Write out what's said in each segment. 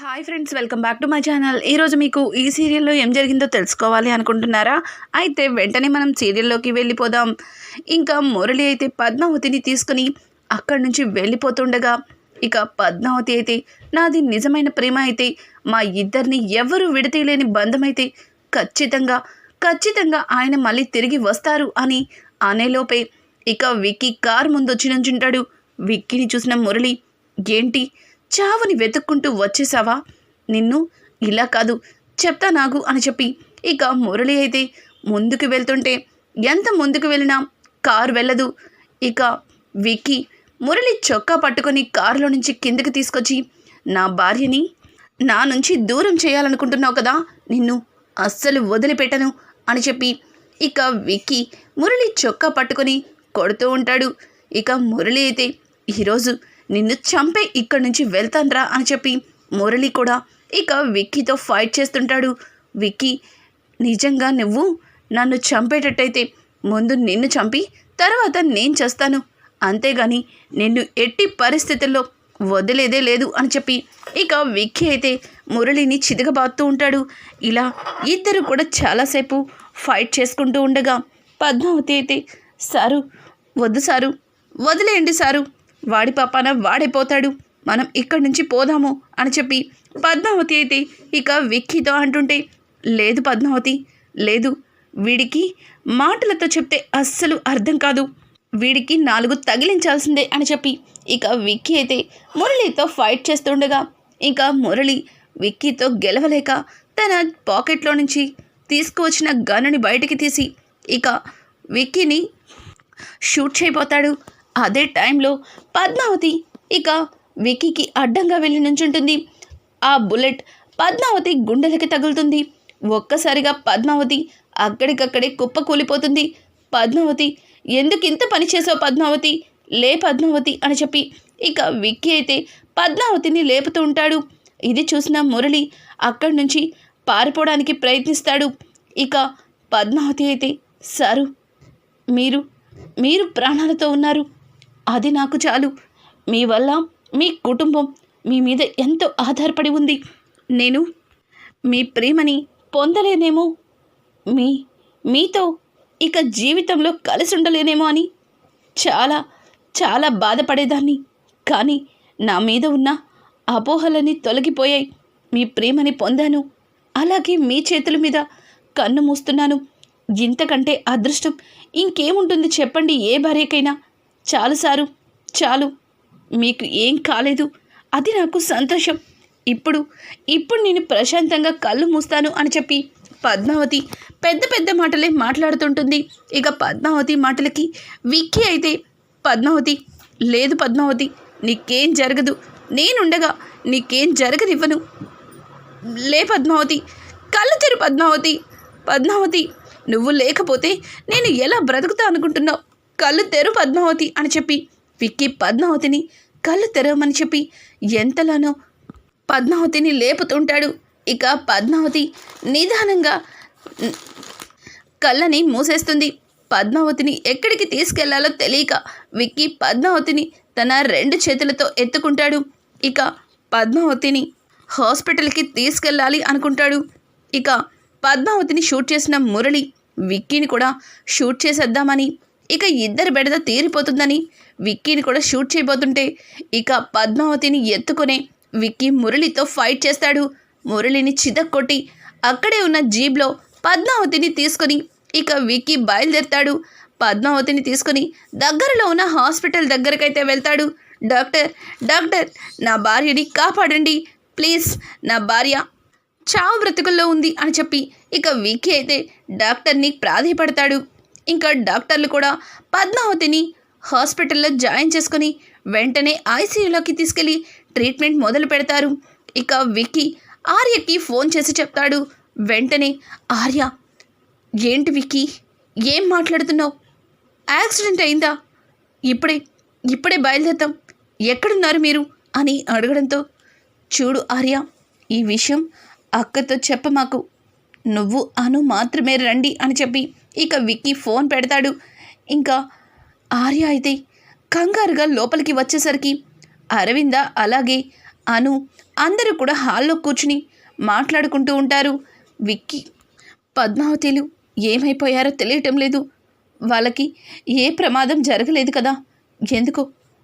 Hi friends welcome back to my channel ఈరోజు మీకు ఈ సీరియల్లో ఏం జరిగిందో తెలుసుకోవాలి అనుకుంటున్నారా? అయితే వెంటనే మనం సీరియల్లోకి వెళ్ళిపోదాం. ఇంకా మురళి అయితే పద్మావతిని తీసుకుని అక్కడి నుంచి వెళ్ళిపోతుండగా ఇక పద్మావతి అయితే నాది నిజమైన ప్రేమ అయితే మా ఇద్దరిని ఎవరు విడతీయలేని బంధమైతే ఖచ్చితంగా ఖచ్చితంగా ఆయన మళ్ళీ తిరిగి వస్తారు అని అనేలోపే ఇక విక్కీ కారు ముందు వచ్చి నుంచుంటాడు. విక్కీని చూసిన మురళి ఏంటి? చావుని వెతుక్కుంటూ వచ్చేసావా? నిన్ను ఇలా కాదు చెప్తా నాగు అని చెప్పి ఇక మురళి అయితే ముందుకు వెళ్తుంటే ఎంత ముందుకు వెళ్ళినా కారు వెళ్ళదు. ఇక విక్కీ మురళి చొక్కా పట్టుకొని కారులో నుంచి కిందకి తీసుకొచ్చి నా భార్యని నా నుంచి దూరం చేయాలనుకుంటున్నావు కదా నిన్ను అస్సలు వదిలిపెట్టను అని చెప్పి ఇక విక్కీ మురళి చొక్కా పట్టుకొని కొడుతూ ఉంటాడు. ఇక మురళి అయితే ఈరోజు నిన్ను చంపే ఇక్కడి నుంచి వెళ్తాన్రా అని చెప్పి మురళి కూడా ఇక విక్కీతో ఫైట్ చేస్తుంటాడు. విక్కీ నిజంగా నువ్వు నన్ను చంపేటట్టయితే ముందు నిన్ను చంపి తర్వాత నేను చేస్తాను. అంతేగాని నిన్ను ఎట్టి పరిస్థితుల్లో వదిలేదే లేదు అని చెప్పి ఇక విక్కీ అయితే మురళిని చితకబాదుతూ ఉంటాడు. ఇలా ఇద్దరు కూడా చాలాసేపు ఫైట్ చేసుకుంటూ ఉండగా పద్మావతి అయితే సారు వద్దు సారు వదిలేయండి సారు వాడి పాపాన వాడైపోతాడు. మనం ఇక్కడి నుంచి పోదాము అని చెప్పి పద్మావతి అయితే ఇక విక్కీతో అంటుంటే లేదు పద్మావతి లేదు. వీడికి మాటలతో చెప్తే అస్సలు అర్థం కాదు. వీడికి నాలుగు తగిలించాల్సిందే అని చెప్పి ఇక విక్కీ అయితే మురళితో ఫైట్ చేస్తుండగా ఇంకా మురళి విక్కీతో గెలవలేక తన పాకెట్లో నుంచి తీసుకువచ్చిన గన్నుని బయటికి తీసి ఇక విక్కీని షూట్ చేయబోతాడు. అదే టైంలో పద్మావతి ఇక విక్కీకి అడ్డంగా వెళ్ళి నుంచుంటుంది. ఆ బుల్లెట్ పద్మావతి గుండెలకి తగులుతుంది. ఒక్కసారిగా పద్మావతి అక్కడికక్కడే కుప్ప కూలిపోతుంది. పద్మావతి ఎందుకు ఇంత పని చేసావు పద్మావతి? లే పద్మావతి అని చెప్పి ఇక విక్కీ అయితే పద్మావతిని లేపుతూ ఉంటాడు. ఇది చూసిన మురళి అక్కడి నుంచి పారిపోవడానికి ప్రయత్నిస్తాడు. ఇక పద్మావతి అయితే సారు మీరు మీరు ప్రాణాలతో ఉన్నారు. అది నాకు చాలు. మీ వల్ల మీ కుటుంబం మీ మీద ఎంతో ఆధారపడి ఉంది. నేను మీ ప్రేమని పొందలేనేమో? మీ మీతో ఇక జీవితంలో కలిసి ఉండలేనేమో అని చాలా చాలా బాధపడేదాన్ని. కానీ నా మీద ఉన్న అపోహలన్నీ తొలగిపోయాయి. మీ ప్రేమని పొందాను. అలాగే మీ చేతుల మీద కన్ను మూస్తున్నాను. ఇంతకంటే అదృష్టం ఇంకేముంటుంది చెప్పండి ఏ భార్యకైనా? చాలు సారు చాలు. మీకు ఏం కాలేదు. అది నాకు సంతోషం. ఇప్పుడు ఇప్పుడు నేను ప్రశాంతంగా కళ్ళు మూస్తాను అని చెప్పి పద్మావతి పెద్ద పెద్ద మాటలే మాట్లాడుతుంటుంది. ఇక పద్మావతి మాటలకి విక్కీ అయితే పద్మావతి లేదు పద్మావతి నీకేం జరగదు. నేనుండగా నీకేం జరగదివ్వను లే పద్మావతి కళ్ళు తెరు పద్మావతి. పద్మావతి నువ్వు లేకపోతే నేను ఎలా బ్రతుకుతా అనుకుంటున్నావు? కళ్ళు తెరు పద్మావతి అని చెప్పి. విక్కీ పద్మావతిని కళ్ళు తెరవమని చెప్పి. ఎంతలోనో పద్మావతిని లేపుతుంటాడు. ఇక పద్మావతి నిదానంగా కళ్ళని మూసేస్తుంది. పద్మావతిని ఎక్కడికి తీసుకెళ్ళాలో తెలియక విక్కీ పద్మావతిని తన రెండు చేతులతో ఎత్తుకుంటాడు. ఇక పద్మావతిని హాస్పిటల్కి తీసుకెళ్ళాలి అనుకుంటాడు. ఇక పద్మావతిని షూట్ చేసిన మురళి విక్కీని కూడా షూట్ చేసేద్దామని ఇక ఇద్దరి బెడద తీరిపోతుందని విక్కీని కూడా షూట్ చేయబోతుంటే ఇక పద్మావతిని ఎత్తుకునే విక్కీ మురళితో ఫైట్ చేస్తాడు. మురళిని చితక్కొట్టి అక్కడే ఉన్న జీబ్లో పద్మావతిని తీసుకొని ఇక విక్కీ బయలుదేరుతాడు. పద్మావతిని తీసుకొని దగ్గరలో ఉన్న హాస్పిటల్ దగ్గరకైతే వెళ్తాడు. డాక్టర్ డాక్టర్ నా భార్యని కాపాడండి. ప్లీజ్ నా భార్య చావు బ్రతుకుల్లో ఉంది అని చెప్పి ఇక విక్కీ అయితే డాక్టర్ని ప్రాధేయపడతాడు. ఇంకా డాక్టర్లు కూడా పద్మావతిని హాస్పిటల్లో జాయిన్ చేసుకొని వెంటనే ఐసీయూలోకి తీసుకెళ్ళి ట్రీట్మెంట్ మొదలు పెడతారు. ఇక విక్కీ ఆర్యకి ఫోన్ చేసి చెప్తాడు. వెంటనే ఆర్య ఏంటి విక్కీ ఏం మాట్లాడుతున్నావు? యాక్సిడెంట్ అయిందా? ఇప్పుడే ఇప్పుడే బయలుదేరుతాం. ఎక్కడున్నారు మీరు? అని అడగడంతో చూడు ఆర్య ఈ విషయం అక్కతో చెప్ప మాకు. నువ్వు అను మాత్రమే రండి అని చెప్పి ఇక విక్కీ ఫోన్ పెడతాడు. ఇంకా ఆర్య అయితే కంగారుగా లోపలికి వచ్చేసరికి అరవింద అలాగే అను అందరూ కూడా హాల్లో కూర్చుని మాట్లాడుకుంటూ ఉంటారు. విక్కీ పద్మావతిలు ఏమైపోయారో తెలియటం లేదు. వాళ్ళకి ఏ ప్రమాదం జరగలేదు కదా. ఎందుకో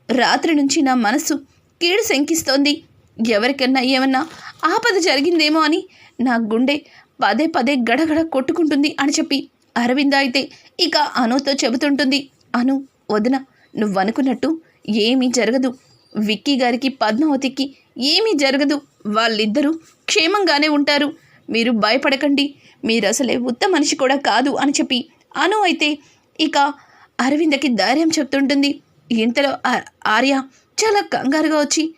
రాత్రి నుంచి నా మనసు కీడు శంకిస్తోంది. ఎవరికన్నా ఏమన్నా ఆపద జరిగిందేమో అని నా గుండె పదే పదే గడగడ కొట్టుకుంటుంది అని చెప్పి అరవింద అయితే ఇక అనుతో చెబుతుంటుంది అను వదిన నువ్వనుకున్నట్టు ఏమీ జరగదు. విక్కీ గారికి పద్మావతికి ఏమీ జరగదు. వాళ్ళిద్దరూ క్షేమంగానే ఉంటారు. మీరు భయపడకండి. మీరు అసలే ఉత్త మనిషి కూడా కాదు అని చెప్పి అను అయితే ఇక అరవిందకి ధైర్యం చెప్తుంటుంది. ఇంతలో ఆ- ఆర్య చాలా కంగారుగా వచ్చి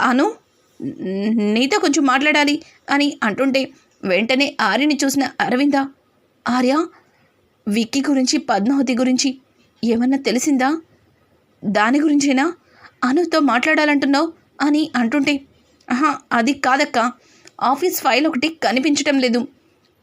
అను నీతో కొంచెం మాట్లాడాలి అని అంటుంటే వెంటనే ఆర్యని చూసిన అరవింద ఆర్య విక్కీ గురించి పద్మావతి గురించి ఏమన్నా తెలిసిందా? దాని గురించేనా? అనుతో మాట్లాడాలంటున్నావు అని అంటుంటే ఆహా అది కాదక్క. ఆఫీస్ ఫైల్ ఒకటి కనిపించటం లేదు.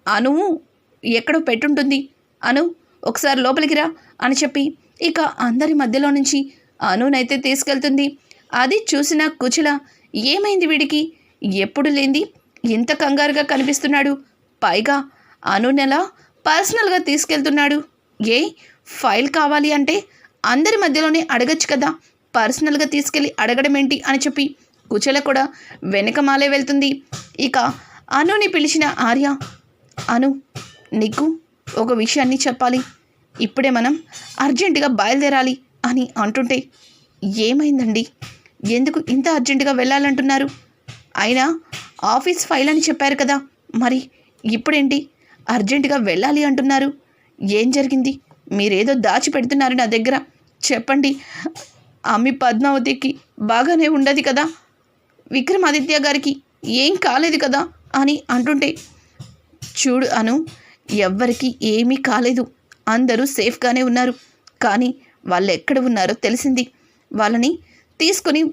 అను ఎక్కడో పెట్టుంటుంది. అను ఒకసారి లోపలికి రా అని చెప్పి ఇక అందరి మధ్యలో నుంచి అనునైతే తీసుకెళ్తుంది. అది చూసిన కుచల ఏమైంది వీడికి? ఎప్పుడు లేంది ఇంత కంగారుగా కనిపిస్తున్నాడు. పైగా అనునెలా పర్సనల్గా తీసుకెళ్తున్నాడు. ఏ? ఫైల్ కావాలి అంటే అందరి మధ్యలోనే అడగచ్చు కదా. పర్సనల్గా తీసుకెళ్ళి అడగడం ఏంటి అని చెప్పి కుచల కూడా వెనకమాలే వెళ్తుంది. ఇక అనుని పిలిచిన ఆర్య అను నీకు ఒక విషయాన్ని చెప్పాలి. ఇప్పుడే మనం అర్జెంటుగా బయలుదేరాలి అని అంటుంటే ఏమైందండి? ఎందుకు ఇంత అర్జెంటుగా వెళ్ళాలంటున్నారు? అయినా ఆఫీస్ ఫైల్ అని చెప్పారు కదా. మరి ఇప్పుడేంటి? అర్జెంటుగా వెళ్ళాలి అంటున్నారు. ఏం జరిగింది? మీరేదో దాచిపెడుతున్నారు నా దగ్గర. చెప్పండి. అమ్మి పద్మావతికి బాగానే ఉండదు కదా? విక్రమాదిత్య గారికి ఏం కాలేదు కదా? అని అంటుంటే చూడు అను ఎవ్వరికి ఏమీ కాలేదు. అందరూ సేఫ్గానే ఉన్నారు. కానీ వాళ్ళు ఎక్కడ ఉన్నారో తెలిసింది. వాళ్ళని తీసుకొని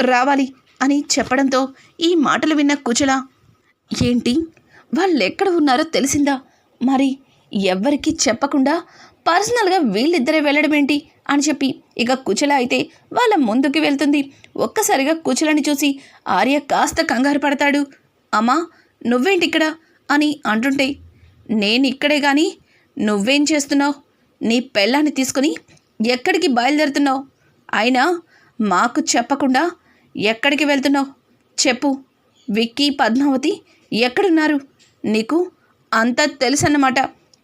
రావాలి అని చెప్పడంతో ఈ మాటలు విన్న కుచల ఏంటి? వాళ్ళు ఎక్కడ ఉన్నారో తెలిసిందా? మరి ఎవ్వరికీ చెప్పకుండా పర్సనల్గా వీళ్ళిద్దరే వెళ్ళడం ఏంటి అని చెప్పి ఇక కుచల అయితే వాళ్ళ ముందుకు వెళ్తుంది. ఒక్కసారిగా కుచలని చూసి ఆర్య కాస్త కంగారు పడతాడు. అమ్మా నువ్వేంటి ఇక్కడ? అని అంటుంటే నేను ఇక్కడే కానీ నువ్వేం చేస్తున్నావు? నీ పెళ్ళాన్ని తీసుకుని ఎక్కడికి బయలుదేరుతున్నావు? అయినా మాకు చెప్పకుండా ఎక్కడికి వెళ్తున్నావు? చెప్పు. విక్కీ పద్మావతి ఎక్కడున్నారు? నీకు అంతా తెలుసన్నమాట.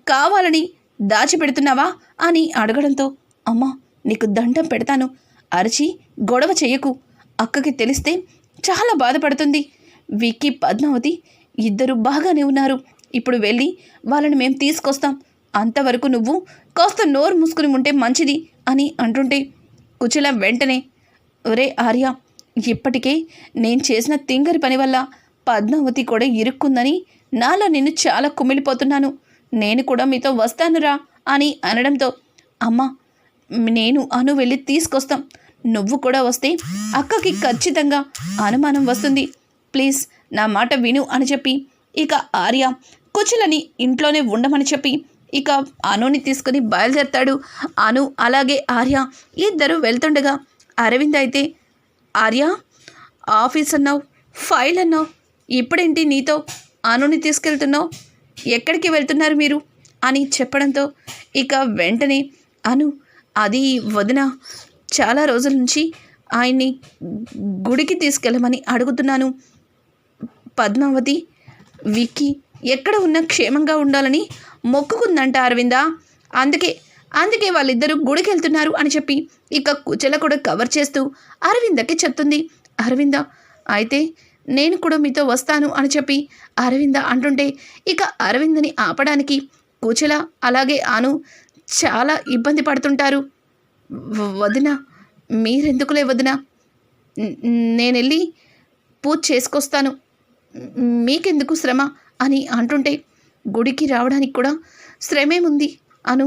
కావాలని దాచిపెడుతున్నావా? అని అడగడంతో అమ్మా నీకు దండం పెడతాను. అరిచి గొడవ చేయకు. అక్కకి తెలిస్తే చాలా బాధపడుతుంది. విక్కీ పద్మావతి ఇద్దరు బాగానే ఉన్నారు. ఇప్పుడు వెళ్ళి వాళ్ళని మేము తీసుకొస్తాం. అంతవరకు నువ్వు కాస్త నోరు మూసుకుని ఉంటే మంచిది అని అంటుంటే కుచల వెంటనే ఒరే ఆర్య ఇప్పటికే నేను చేసిన తింగరి పని వల్ల పద్మావతి కూడా ఇరుక్కుందని నాలో నేను చాలా కుమిలిపోతున్నాను. నేను కూడా మీతో వస్తానురా అని అనడంతో అమ్మా నేను అను వెళ్ళి తీసుకొస్తాం. నువ్వు కూడా వస్తే అక్కకి ఖచ్చితంగా అనుమానం వస్తుంది. ప్లీజ్ నా మాట విను అని చెప్పి ఇక ఆర్య కుచులని ఇంట్లోనే ఉండమని చెప్పి ఇక అనుని తీసుకుని బయలుదేరతాడు. అను అలాగే ఆర్య ఇద్దరు వెళ్తుండగా అరవింద్ అయితే ఆర్య ఆఫీస్ అన్నావు ఫైల్ అన్నావు ఇప్పుడేంటి నీతో అనుని తీసుకెళ్తున్నావు? ఎక్కడికి వెళ్తున్నారు మీరు? అని చెప్పడంతో ఇక వెంటనే అను అది వదిన చాలా రోజుల నుంచి ఆయన్ని గుడికి తీసుకెళ్ళమని అడుగుతున్నాను. పద్మావతి విక్కీ ఎక్కడ ఉన్నా క్షేమంగా ఉండాలని మొక్కుకుందంట అరవిందా? అందుకే అందుకే వాళ్ళిద్దరూ గుడికి వెళ్తున్నారు అని చెప్పి ఇక కుచెల కూడా కవర్ చేస్తూ అరవిందకి చెప్తుంది. అరవింద అయితే నేను కూడా మీతో వస్తాను అని చెప్పి అరవింద అంటుంటే ఇక అరవిందని ఆపడానికి కూచెల అలాగే ఆను చాలా ఇబ్బంది పడుతుంటారు. వదిన మీరెందుకులే వదిన? నేనెళ్ళి నేను వెళ్ళి పూజ చేసుకొస్తాను. మీకెందుకు శ్రమ? అని అంటుంటే గుడికి రావడానికి కూడా శ్రమేముంది అను.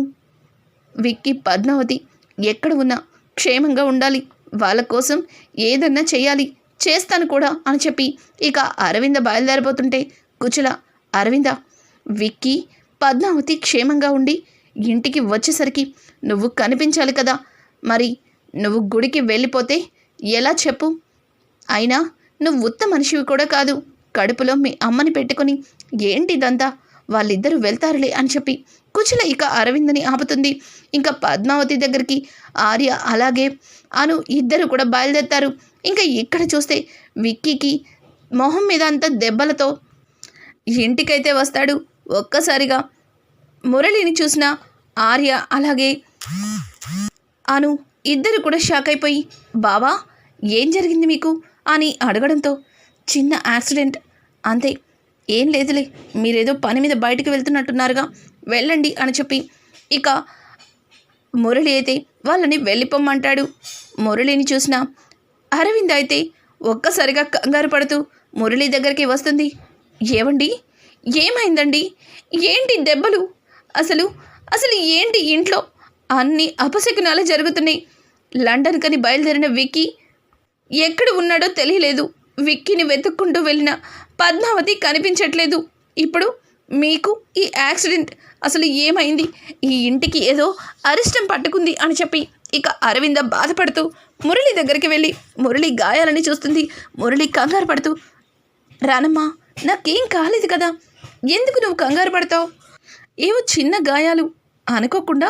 విక్కి పద్మావతి ఎక్కడ ఉన్నా క్షేమంగా ఉండాలి. వాళ్ళ కోసం ఏదన్నా చేయాలి చేస్తాను కూడా అని చెప్పి ఇక అరవింద బయలుదేరిపోతుంటే కుచుల అరవింద విక్కీ పద్మావతి క్షేమంగా ఉండి ఇంటికి వచ్చేసరికి నువ్వు కనిపించాలి కదా. మరి నువ్వు గుడికి వెళ్ళిపోతే ఎలా చెప్పు? అయినా నువ్వు ఉత్త మనిషివి కూడా కాదు. కడుపులో మీ అమ్మని పెట్టుకుని ఏంటి ఇదంతా వాళ్ళిద్దరూ వెళ్తారులే అని చెప్పి కుచుల ఇక అరవిందని ఆపుతుంది. ఇంకా పద్మావతి దగ్గరికి ఆర్య అలాగే అను ఇద్దరు కూడా బయలుదేరుతారు. ఇంకా ఇక్కడ చూస్తే విక్కీకి మొహం మీద అంతా దెబ్బలతో ఇంటికైతే వస్తాడు. ఒక్కసారిగా మురళిని చూసిన ఆర్య అలాగే అను ఇద్దరు కూడా షాక్ అయిపోయి బావా ఏం జరిగింది మీకు? అని అడగడంతో చిన్న యాక్సిడెంట్. అంతే ఏం లేదులే మీరేదో పని మీద బయటికి వెళ్తున్నట్టున్నారుగా వెళ్ళండి అని చెప్పి ఇక మురళి అయితే వాళ్ళని వెళ్ళిపోమ్మంటాడు. మురళిని చూసిన అరవింద్ అయితే ఒక్కసారిగా కంగారు పడుతూ మురళి దగ్గరికి వస్తుంది. ఏవండి? ఏమైందండి? ఏంటి దెబ్బలు? అసలు అసలు ఏంటి ఇంట్లో అన్ని అపశకునాలు జరుగుతున్నాయి? లండన్ కని బయలుదేరిన విక్కీ ఎక్కడ ఉన్నాడో తెలియలేదు. విక్కీని వెతుక్కుంటూ వెళ్ళిన పద్మావతి కనిపించట్లేదు. ఇప్పుడు మీకు ఈ యాక్సిడెంట్ అసలు ఏమైంది? ఈ ఇంటికి ఏదో అరిష్టం పట్టుకుంది అని చెప్పి ఇక అరవింద బాధపడుతూ మురళి దగ్గరికి వెళ్ళి మురళి గాయాలని చూస్తుంది. మురళి కంగారు పడుతూ రానమ్మా నాకేం కాలేదు కదా. ఎందుకు నువ్వు కంగారు పడతావు? ఏవో చిన్న గాయాలు అనుకోకుండా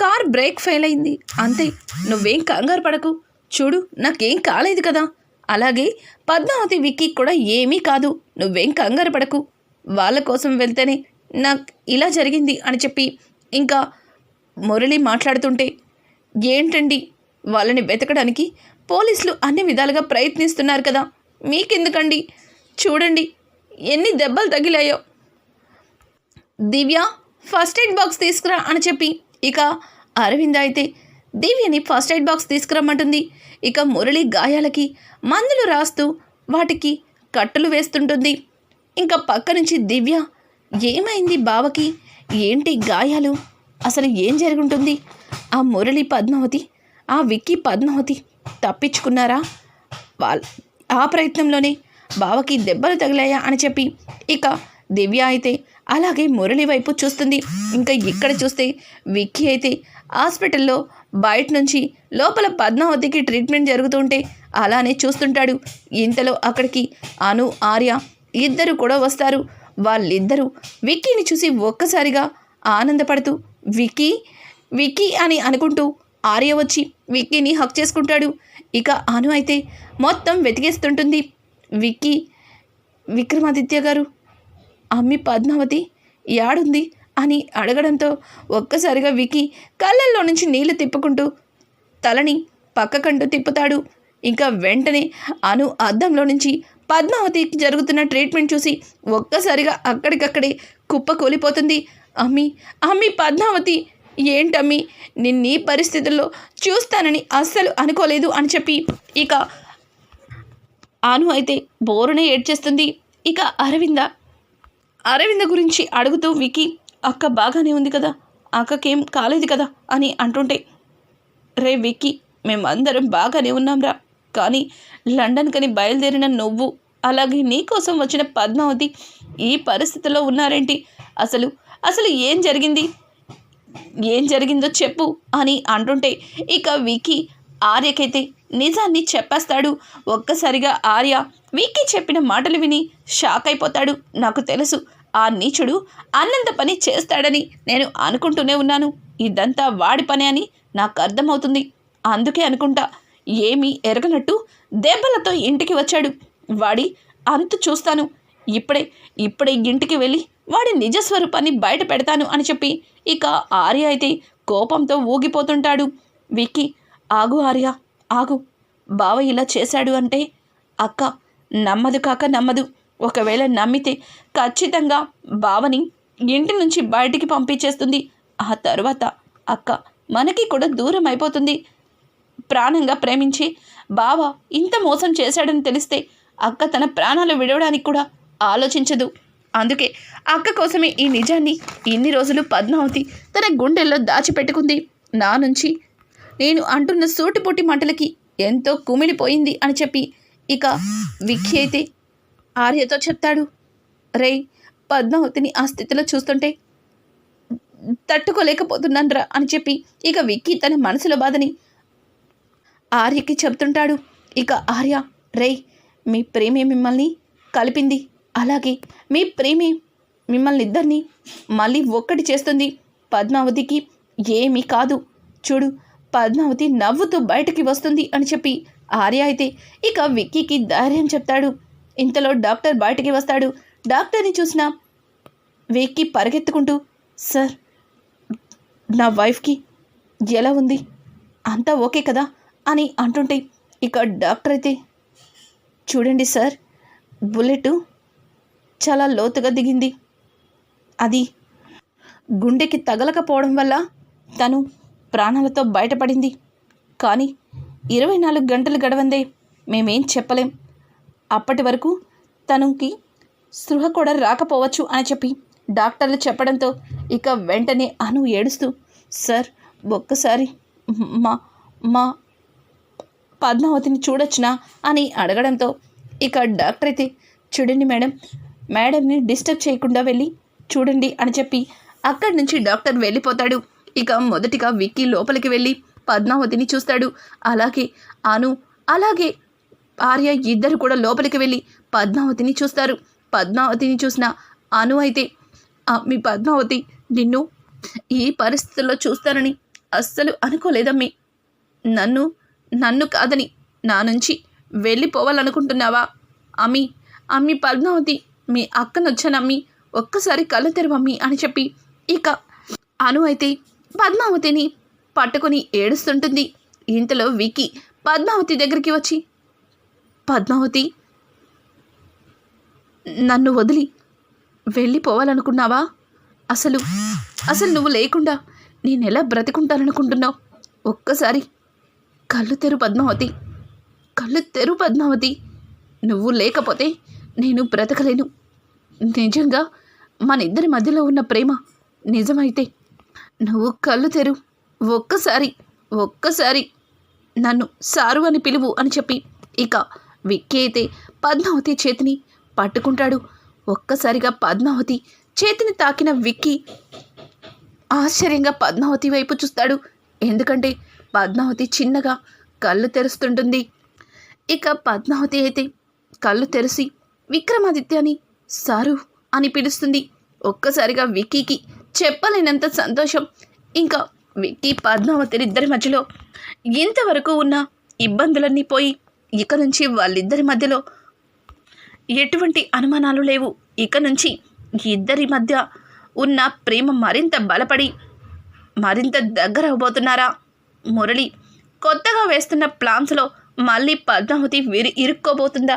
కార్ బ్రేక్ ఫెయిల్ అయింది. అంతే నువ్వేం కంగారు పడకు. చూడు నాకేం కాలేదు కదా. అలాగే పద్మావతి విక్కీ కూడా ఏమీ కాదు. నువ్వేం కంగారు పడకు. వాళ్ళ కోసం వెళ్తేనే నాకు ఇలా జరిగింది అని చెప్పి ఇంకా మురళి మాట్లాడుతుంటే ఏంటండి? వాళ్ళని వెతకడానికి పోలీసులు అన్ని విధాలుగా ప్రయత్నిస్తున్నారు కదా. మీకెందుకండి? చూడండి ఎన్ని దెబ్బలు తగిలాయో. దివ్య ఫస్ట్ ఎయిడ్ బాక్స్ తీసుకురా అని చెప్పి ఇక అరవింద్ అయితే దివ్యని ఫస్ట్ ఎయిడ్ బాక్స్ తీసుకురమ్మంటుంది. ఇక మురళి గాయాలకి మందులు రాస్తూ వాటికి కట్టులు వేస్తుంటుంది. ఇంకా పక్క నుంచి దివ్య ఏమైంది బావకి? ఏంటి గాయాలు? అసలు ఏం జరుగుంటుంది? ఆ మురళి పద్మావతి ఆ విక్కీ పద్మావతి తప్పించుకున్నారా? వాళ్ళ ఆ ప్రయత్నంలోనే బావకి దెబ్బలు తగిలాయా అని చెప్పి ఇక దివ్య అయితే అలాగే మురళి వైపు చూస్తుంది. ఇంకా ఇక్కడ చూస్తే విక్కీ అయితే హాస్పిటల్లో బయట నుంచి లోపల పద్మావతికి ట్రీట్మెంట్ జరుగుతుంటే అలానే చూస్తుంటాడు. ఇంతలో అక్కడికి అను ఆర్య ఇద్దరు కూడా వస్తారు. వాళ్ళిద్దరూ విక్కీని చూసి ఒక్కసారిగా ఆనందపడుతూ విక్కీ విక్కీ అని అనుకుంటూ ఆర్య వచ్చి విక్కీని హక్ చేసుకుంటాడు. ఇక అను అయితే మొత్తం వెతికేస్తుంటుంది. విక్కీ విక్రమాదిత్య గారు అమ్మి పద్మావతి యాడుంది అని అడగడంతో ఒక్కసారిగా వికి కళ్ళల్లో నుంచి నీళ్ళు తిప్పుకుంటూ తలని పక్కకంటూ తిప్పుతాడు. ఇంకా వెంటనే అను అద్దంలో నుంచి పద్మావతికి జరుగుతున్న ట్రీట్మెంట్ చూసి ఒక్కసారిగా అక్కడికక్కడే కుప్ప కూలిపోతుంది. అమ్మి అమ్మి పద్మావతి! ఏంటమ్మి? నిన్నీ పరిస్థితుల్లో చూస్తానని అస్సలు అనుకోలేదు అని చెప్పి ఇక ఆను అయితే బోరునే ఏడ్చేస్తుంది. ఇక అరవింద అరవింద గురించి అడుగుతూ వికి అక్క బాగానే ఉంది కదా? అక్కకేం కాలేదు కదా? అని అంటుంటే రే విక్కీ మేమందరం బాగానే ఉన్నాంరా. కానీ లండన్ కని బయలుదేరిన నువ్వు అలాగే నీకోసం వచ్చిన పద్మావతి ఈ పరిస్థితిలో ఉన్నారేంటి? అసలు అసలు ఏం జరిగింది? ఏం జరిగిందో చెప్పు అని అంటుంటే ఇక వికీ ఆర్యకైతే నిజాన్ని చెప్పేస్తాడు. ఒక్కసారిగా ఆర్య వికీ చెప్పిన మాటలు విని షాక్ అయిపోతాడు. నాకు తెలుసు ఆ నీచుడు అన్నంత పని చేస్తాడని నేను అనుకుంటూనే ఉన్నాను. ఇదంతా వాడి పని అని నాకు అర్థమవుతుంది. అందుకే అనుకుంటా ఏమీ ఎరగనట్టు దెబ్బలతో ఇంటికి వచ్చాడు. వాడి అంతు చూస్తాను. ఇప్పుడే ఇప్పుడే ఇంటికి వెళ్ళి వాడి నిజస్వరూపాన్ని బయట పెడతాను అని చెప్పి ఇక ఆర్య అయితే కోపంతో ఊగిపోతుంటాడు. విక్కీ ఆగు ఆర్య ఆగు. బావ ఇలా చేశాడు అంటే అక్క నమ్మదు కాక నమ్మదు. ఒకవేళ నమ్మితే ఖచ్చితంగా బావని ఇంటి నుంచి బయటికి పంపించేస్తుంది. ఆ తర్వాత అక్క మనకి కూడా దూరం అయిపోతుంది. ప్రాణంగా ప్రేమించి బావ ఇంత మోసం చేశాడని తెలిస్తే అక్క తన ప్రాణాలు విడవడానికి కూడా ఆలోచించదు. అందుకే అక్క కోసమే ఈ నిజాన్ని ఇన్ని రోజులు పద్మావతి తన గుండెల్లో దాచిపెట్టుకుంది. నా నుంచి నేను అంటున్న సూటిపోటి మంటలకి ఎంతో కుమిలిపోయింది అని చెప్పి ఇక విక్కీ అయితే ఆర్యతో చెప్తాడు. రే పద్మావతిని ఆ స్థితిలో చూస్తుంటే తట్టుకోలేకపోతున్నాన్రా అని చెప్పి ఇక విక్కీ తన మనసులో బాధని ఆర్యకి చెప్తుంటాడు. ఇక ఆర్య రేయ్ మీ ప్రేమే మిమ్మల్ని కలిపింది. అలాగే మీ ప్రేమి మిమ్మల్ని ఇద్దరిని మళ్ళీ ఒక్కటి చేస్తుంది. పద్మావతికి ఏమీ కాదు. చూడు పద్మావతి నవ్వుతూ బయటికి వస్తుంది అని చెప్పి ఆర్య అయితే ఇక విక్కీకి ధైర్యం చెప్తాడు. ఇంతలో డాక్టర్ బయటికి వస్తాడు. డాక్టర్ని చూసిన విక్కీ పరిగెత్తుకుంటూ సార్ నా వైఫ్కి ఎలా ఉంది? అంతా ఓకే కదా? అని అంటుంటే ఇక డాక్టర్ అయితే చూడండి సార్ బుల్లెట్ చాలా లోతుగా దిగింది. అది గుండెకి తగలకపోవడం వల్ల తను ప్రాణాలతో బయటపడింది. కానీ ఇరవై నాలుగు గంటలు గడవందే మేమేం చెప్పలేం. అప్పటి వరకు తనకి స్పృహ కూడా రాకపోవచ్చు అని చెప్పి డాక్టర్లు చెప్పడంతో ఇక వెంటనే అను ఏడుస్తూ సార్ ఒక్కసారి మా మా పద్మావతిని చూడొచ్చునా? అని అడగడంతో ఇక డాక్టర్ అయితే చూడండి మేడం మేడంని డిస్టర్బ్ చేయకుండా వెళ్ళి చూడండి అని చెప్పి అక్కడి నుంచి డాక్టర్ వెళ్ళిపోతాడు. ఇక మొదటిగా విక్కీ లోపలికి వెళ్ళి పద్మావతిని చూస్తాడు. అలాగే అను అలాగే ఆర్య ఇద్దరు కూడా లోపలికి వెళ్ళి పద్మావతిని చూస్తారు. పద్మావతిని చూసిన అను అయితే మీ పద్మావతి నిన్ను ఈ పరిస్థితుల్లో చూస్తానని అస్సలు అనుకోలేదమ్మి. నన్ను నన్ను కాదని నా నుంచి వెళ్ళిపోవాలనుకుంటున్నావా? అమ్మి అమ్మి పద్మావతి మీ అక్కనొచ్చనమ్మి ఒక్కసారి కళ్ళు తెరవమ్మి అని చెప్పి ఇక అను అయితే పద్మావతిని పట్టుకొని ఏడుస్తుంటుంది. ఇంతలో వికి పద్మావతి దగ్గరికి వచ్చి పద్మావతి నన్ను వదిలి వెళ్ళిపోవాలనుకున్నావా? అసలు అసలు నువ్వు లేకుండా నేను ఎలా బ్రతికుంటాననుకుంటున్నావు? ఒక్కసారి కళ్ళు తెరు పద్మావతి కళ్ళు తెరు పద్మావతి. నువ్వు లేకపోతే నేను బ్రతకలేను. నిజంగా మన ఇద్దరి మధ్యలో ఉన్న ప్రేమ నిజమైతే నువ్వు కళ్ళు తెరు. ఒక్కసారి ఒక్కసారి నన్ను సారు అని పిలువు అని చెప్పి ఇక విక్కీ అయితే పద్మావతి చేతిని పట్టుకుంటాడు. ఒక్కసారిగా పద్మావతి చేతిని తాకిన విక్కీ ఆశ్చర్యంగా పద్మావతి వైపు చూస్తాడు. ఎందుకంటే పద్మావతి చిన్నగా కళ్ళు తెరుస్తుంటుంది. ఇక పద్మావతి అయితే కళ్ళు తెరిసి విక్రమాదిత్యని సారు అని పిలుస్తుంది. ఒక్కసారిగా విక్కీకి చెప్పలేనంత సంతోషం. ఇంకా విక్కీ పద్మావతిలిద్దరి మధ్యలో ఇంతవరకు ఉన్న ఇబ్బందులన్నీ పోయి ఇక నుంచి వాళ్ళిద్దరి మధ్యలో ఎటువంటి అనుమానాలు లేవు. ఇక నుంచి ఇద్దరి మధ్య ఉన్న ప్రేమ మరింత బలపడి మరింత దగ్గర అవబోతున్నారా? మురళి కొత్తగా వేస్తున్న ప్లాన్స్లో మళ్ళీ పద్మావతి విరి ఇరుక్కోబోతుందా?